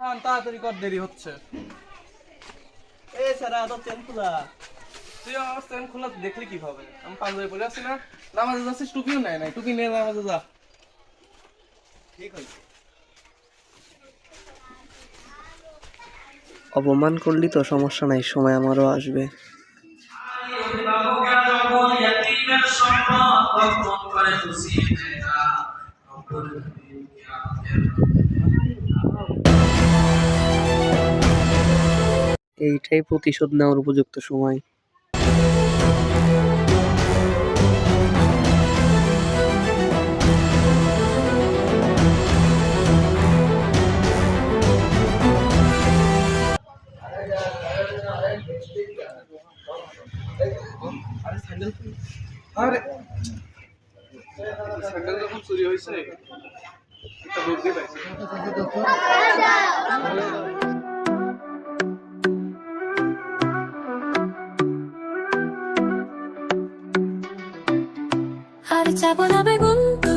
হ্যাঁ তাড়াতাড়ি কর দেরি হচ্ছে। এ স্যার তো চেন খোলা। তুই আমার চেন খোলা দেখলি কীভাবে? আমি পাঞ্জাবি পরে আছি না নামাজে যাচ্ছিস টুপিও নেয় নাই। টুপি নিয়ে নামাজে যা। ঠিক হয়েছে। অপমান করলি তো সমস্যা নাই সময় আমারও আসবে। এইটাই প্রতিশোধ নেওয়ার উপযুক্ত সময় আরে স্যান্ডেল যখন চুরি হয়েছে একটা বুদ্ধি পাইছি 그 짧은 아백은